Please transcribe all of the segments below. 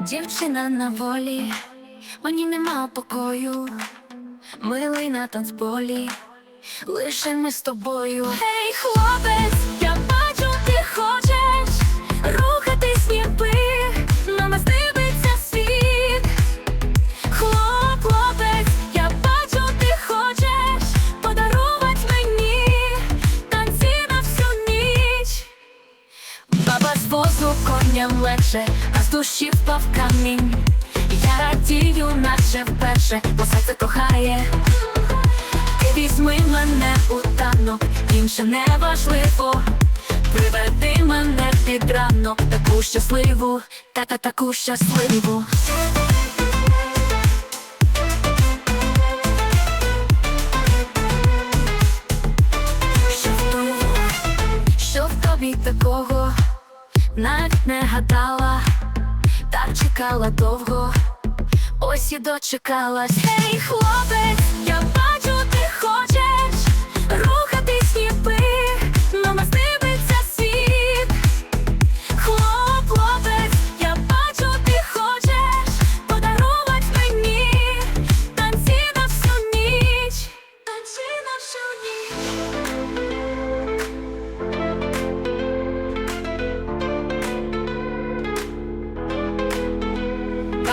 Дівчина на волі, мені нема покою, милий на танцполі, лише ми з тобою. Гей, хлопець, возу легше, а з душі впав камінь. Я радію, наче вперше, бо серце кохає. Ти візьми мене у танок, інше не важливо. Приведи мене під ранок, таку щасливу, та-та таку щасливу. Що в тобі такого, навіть не гадала, так чекала довго, ось і дочекалась. Гей, хлопець,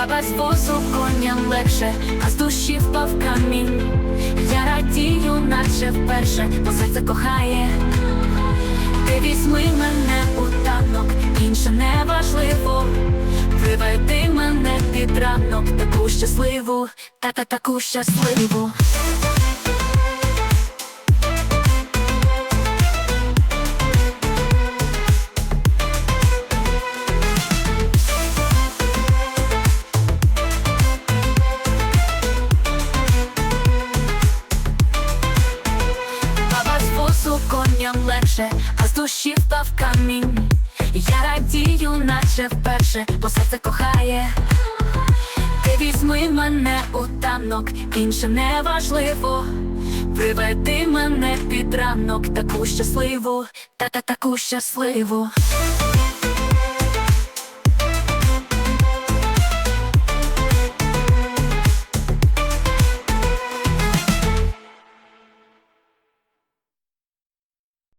Баба з возу коням легше, а з душі впав камінь. Я радію, наче вперше, бо серце кохає. Ти візьми мене у танок, інше не важливо. Приведи мене під ранок, таку щасливу, та-та таку щасливу. Возу легше, а з душі впав камінь. Я радію, наче вперше, бо серце кохає. Ти візьми мене у танок, інше не важливо. Приведи мене під ранок, таку щасливу, та-та таку щасливу.